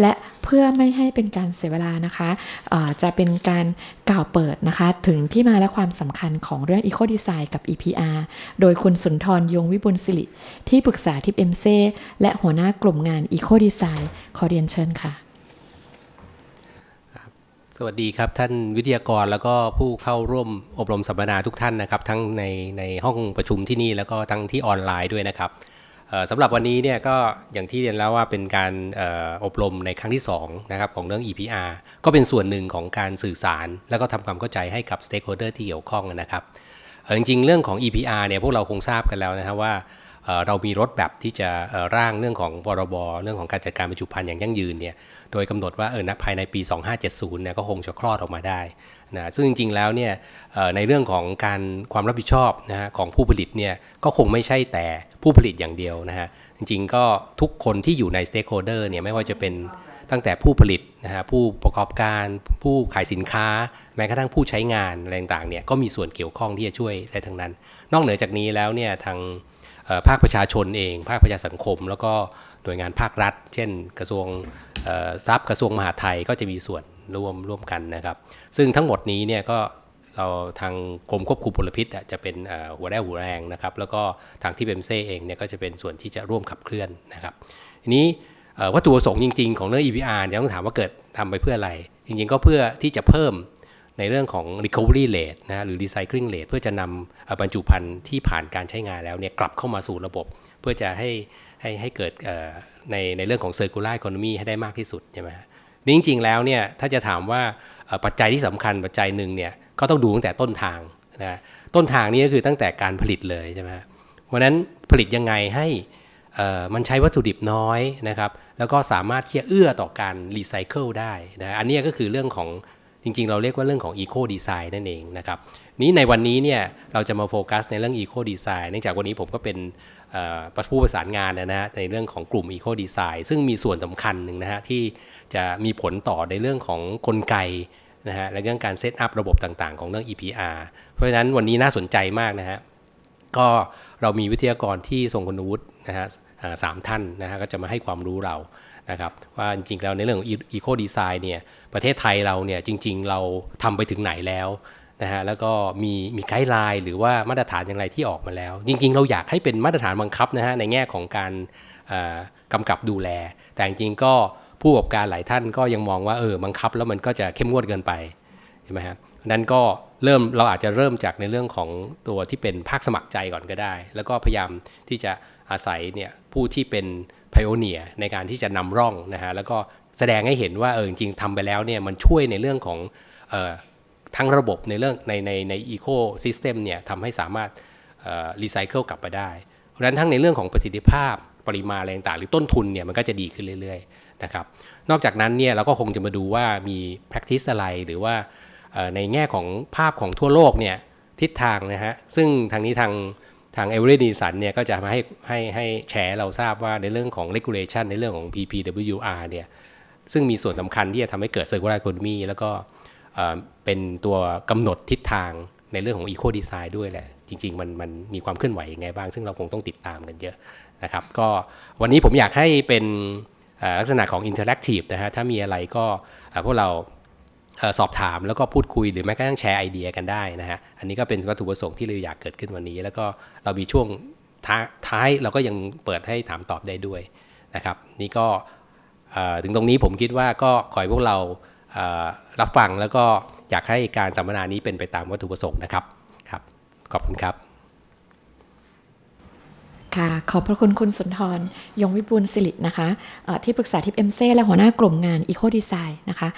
และเพื่อไม่ให้เป็นการเสียเวลานะคะจะเป็นการกล่าวเปิดนะคะ ถึงที่มาและความสำคัญของเรื่อง Eco Design กับ EPR โดยคุณสุนทรยงวิบุญสิริ ที่ปรึกษาทิปเอ็มเซและหัวหน้ากลุ่มงาน Eco Design ขอเรียนเชิญค่ะ สวัสดีครับท่านวิทยากรแล้วก็ผู้เข้าร่วมอบรมสัมมนาทุกท่านนะครับ ทั้งในในห้องประชุมที่นี่แล้วก็ทั้งที่ออนไลน์ด้วยนะครับ สำหรับวันนี้เนี่ยก็อย่างที่เรียนแล้วว่าเป็นการออบรมในครั้งที่2นะครับของเรื่อง EPR ก็เป็นส่วนหนึ่งของการสื่อสาร แล้วก็ทำความเข้าใจให้กับ stakeholder ที่เกี่ยวข้องนะครับเอ่อจริงๆ เรื่องของ EPR เนี่ยพวกเราคงทราบกันแล้วนะครับว่า เรามีรถแบบที่จะร่างเรื่องของพรบเรื่องของการจัดการบรรจุภัณฑ์อย่างยั่งยืนเนี่ยโดยกำหนดว่าเออณภายในปี 2570เนี่ยก็คงจะคลอดออกมาได้นะซึ่งจริง ๆ แล้วเนี่ยในเรื่องของการความรับผิดชอบนะฮะของผู้ผลิตเนี่ยก็คงไม่ใช่แต่ผู้ผลิตอย่างเดียวนะฮะจริง ๆ ก็ทุกคนที่อยู่ใน stakeholder เนี่ยไม่ว่าจะเป็นตั้งแต่ผู้ผลิตนะฮะผู้ประกอบการผู้ขายสินค้า แม้กระทั่งผู้ใช้งานอะไรต่างๆเนี่ยก็มีส่วนเกี่ยวข้องที่จะช่วยได้ทั้งนั้น นอกเหนือจากนี้แล้วเนี่ยทาง ภาคประชาชนเอง ภาคประชาสังคม แล้วก็หน่วยงานภาครัฐ เช่น กระทรวงทรัพย์กระทรวงมหาดไทยก็จะมีส่วนร่วมร่วมกันนะครับ ซึ่งทั้งหมดนี้เนี่ยก็เราทางกรมควบคุมมลพิษจะเป็นหัวแร่หัวแรงนะครับ แล้วก็ทางที่เบมเซ่เองเนี่ยก็จะเป็นส่วนที่จะร่วมขับเคลื่อนนะครับทีนี้วัตถุประสงค์จริง ๆ ของเรื่อง EPR เนี่ยต้องถามว่าเกิดทำไปเพื่ออะไร จริงๆ ก็เพื่อที่จะเพิ่ม ในเรื่องของ recovery rate นะหรือ recycling rate เพื่อจะนำบรรจุภัณฑ์ที่ผ่านการใช้งานแล้วเนี่ยกลับเข้ามาสู่ระบบ เพื่อจะให้ให้ให้เกิดในในเรื่องของ circular economy ให้ได้มากที่สุดใช่ไหมฮะนี่จริง ๆ แล้วเนี่ยถ้าจะถามว่าปัจจัยที่สำคัญปัจจัยหนึ่งเนี่ยก็ต้องดูตั้งแต่ต้นทางนะต้นทางนี้ก็คือตั้งแต่การผลิตเลยใช่ไหมฮะเพราะนั้นผลิตยังไงให้มันใช้วัตถุดิบน้อยนะครับ แล้วก็สามารถที่จะเอื้อต่อการรีไซเคิลได้นะอันนี้ก็คือเรื่องของ จริงๆ เราเรียกว่าเรื่องของ Eco Design นั่นเองนะครับนี้ในวันนี้เนี่ยเราจะมาโฟกัสในเรื่อง Eco Design เนื่องจากวันนี้ผมก็เป็นผู้ประสานงานนะฮะในเรื่องของกลุ่ม Eco Design ซึ่งมีส่วนสำคัญหนึ่งนะฮะที่จะมีผลต่อในเรื่องของกลไกนะฮะและเรื่องการเซตอัพระบบต่างๆ ของเรื่อง EPR เพราะฉะนั้นวันนี้น่าสนใจมากนะฮะก็เรามีวิทยากรที่ทรงคุณวุฒินะฮะสามท่านนะฮะก็จะมาให้ความรู้เรา นะครับว่าจริงๆแล้วในเรื่องของ Eco Design เนี่ยประเทศไทยเราเนี่ยจริง ๆ เราทำไปถึงไหนแล้วนะฮะแล้วก็มีมีไกด์ไลน์หรือว่ามาตรฐานอย่างไรที่ออกมาแล้ว จริง ๆ เราอยากให้เป็นมาตรฐานบังคับนะฮะในแง่ของการอ่ากำกับดูแล แต่จริงๆก็ผู้ประกอบการหลายท่านก็ยังมองว่าเออบังคับแล้วมันก็จะเข้มงวดเกินไปใช่ไหมครับนั้นก็เริ่มเราอาจจะเริ่มจากในเรื่องของตัวที่เป็นภาคสมัครใจก่อนก็ได้ แล้วก็พยายามที่จะอาศัยเนี่ยผู้ที่เป็น พ i o เนียในการที่จะนำร่องนะฮะแล้วก็แสดงให้เห็นว่าเออจริงๆทำไปแล้วเนี่ยมันช่วยในเรื่องของออทั้งระบบในเรื่องในในในอีโคซิสเต็มเนี่ยทำให้สามารถรีไซเคิลกลับไปได้ เพราะฉะนั้นทั้งในเรื่องของประสิทธิภาพปริมาณอะไรต่างหรือต้นทุนเนี่ยมันก็จะดีขึ้นเรื่อยๆนะครับนอกจากนั้นเนี่ยเราก็คงจะมาดูว่ามี practice อะไรหรือว่าในแง่ของภาพของทั่วโลกเนี่ยทิศทางนะฮะซึ่งทางนี้ทาง ทางเอเวอร์ดีสันเนี่ยก็จะมาให้ให้ให้แชร์เราทราบว่าในเรื่องของ regulation ในเรื่องของ PPWR เนี่ยซึ่งมีส่วนสำคัญที่จะทำให้เกิด circular economy แล้วก็เป็นตัวกำหนดทิศทางในเรื่องของ eco design ด้วยแหละ จริง ๆ มันมันมีความเคลื่อนไหวยังไงบ้าง ซึ่งเราคงต้องติดตามกันเยอะนะครับ ก็วันนี้ผมอยากให้เป็นลักษณะของ interactive นะฮะถ้ามีอะไรก็พวกเรา สอบถามแล้วก็พูดคุยหรือแม้กระทั่งแชร์ไอเดียกันได้นะฮะอันนี้ก็เป็นวัตถุประสงค์ที่เราอยากเกิดขึ้นวันนี้ แล้วก็เรามีช่วงท้ายเราก็ยังเปิดให้ถามตอบได้ด้วยนะครับนี่ก็ถึงตรงนี้ผมคิดว่าก็ขอให้พวกเรารับฟังแล้วก็อยากให้การสัมมนานี้เป็นไปตามวัตถุประสงค์นะครับครับ ขอบคุณครับ ค่ะ ขอบพระคุณคุณสุนทร ยงวิบูลสิรินะคะที่ปรึกษาทิปเอ็มเซและหัวหน้ากลุ่มงาน Eco Design นะคะ